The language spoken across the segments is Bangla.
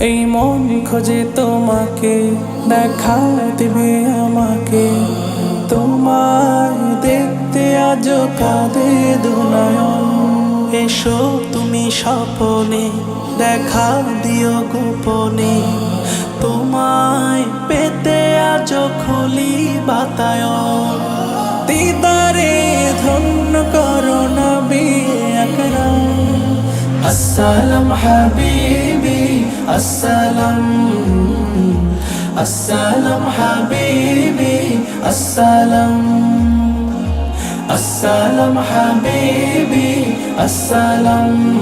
এই মন খোঁজে তোমাকে, দেখা দেবে আমাকে। তোমায় দেখতে আজ কাঁদে দুনায়ন। এসো তুমি স্বপনে, দেখা দিও গোপনে। তোমায় পেতে আজ খুলি বাতায়ন। তিতারে ধন্য করো না বিয়ে আসসালাম হাবিব। السلام السلام حبيبي السلام السلام حبيبي السلام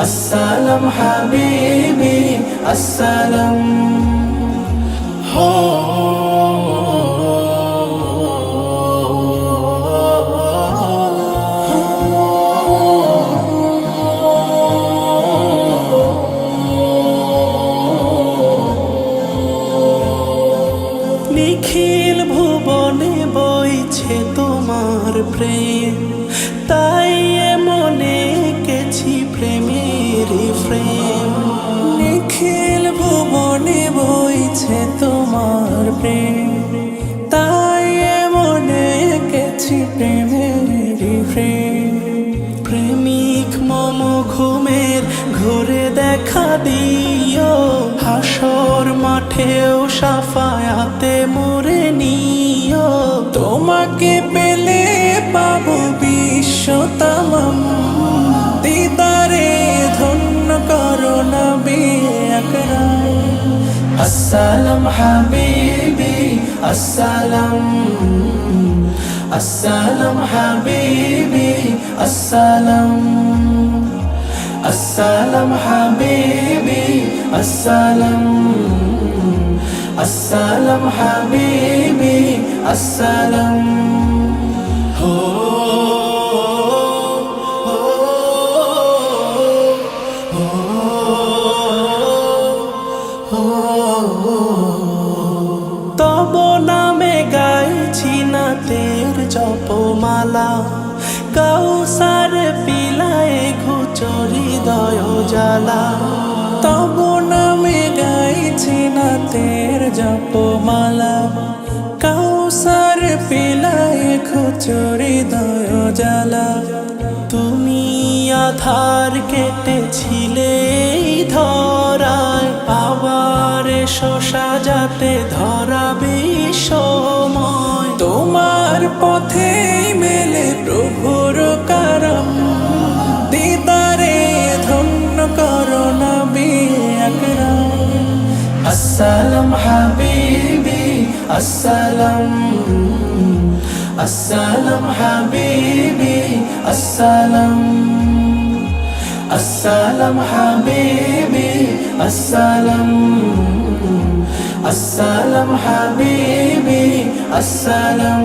السلام حبيبي السلام নিখিল ভুবনে বইছে তোমার প্রেম। তাই মনে কেছি প্রেমের প্রেম নিখিল ভুবনে বইছে তোমার প্রেম। তাই মনে কেছি প্রেমের প্রেম প্রেমিক মম ঘুমের ঘুরে দেখা দিও, হাসর মাঠেও সাফায়াতে মরে নিও তোমাকে পেলে পাবো বিশ্ব তামাম দিদারে ধন্য করো নবী আকরাম السلام حبيبي السلام السلام حبيبي السلام السلام حبيبي السلام আসসালাম হাবিবি আসসালাম হো তব নামে গাইছি না তের জপমালা। কাউসার পিলায় ঘুচরি দয় জ্বালা। জপমালা কাউসার পিলায় খুচুরি দয় জ্বালা তুমি আধার কেটেছিলে ধরায় আবার শোষা যাতে ধরাবে সময়। তোমার পথে আসসালাম হাবিবি আসসালাম আসসালাম হাবিবি আসসালাম আসসালাম হাবিবি আসসালাম আসসালাম হাবিবি আসসালাম